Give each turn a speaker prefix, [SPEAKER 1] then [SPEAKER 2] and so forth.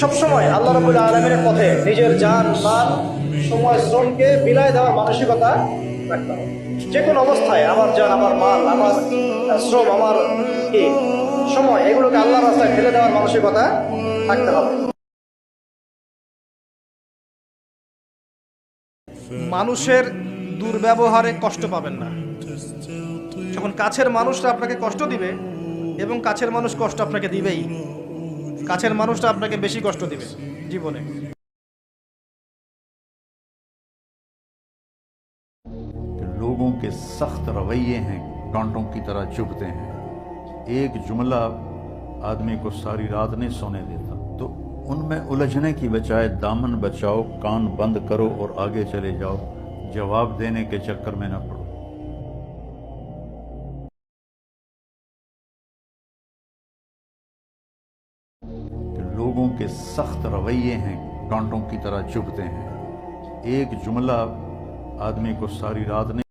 [SPEAKER 1] সবসময় আল্লাহ রবুল্লা আলমের পথে নিজের যান মাল, সময়, শ্রমকে বিলায় দেওয়ার মানসিকতা রাখতে হবে। যে কোনো অবস্থায় আমার যান আমার মাল, আমার শ্রম, আমার কি সময়, এগুলোকে আল্লাহ রাস্তায় ফেলে দেওয়ার মানসিকতা থাকতে হবে। মানুষের দুর্ব্যবহারে কষ্ট পাবেন না। যখন কাছের মানুষরা আপনাকে কষ্ট দিবে, এবং কাছের মানুষ কষ্ট আপনাকে দিবেই। কাছের মানুষটা আপনাকে বেশি কষ্ট দিবে জীবনে
[SPEAKER 2] कि लोगों के सख्त रवैये हैं कांटों की तरह चुभते हैं एक जुमला आदमी को सारी रात नहीं सोने देता तो उनमें उलझने की बजाय दामन बचाओ कान बंद करो और आगे चले जाओ जवाब देने के चक्कर में न पड़ो لوگوں کے سخت رویے ہیں کانٹوں کی طرح چبھتے ہیں۔ ایک جملہ آدمی کو ساری رات نہیں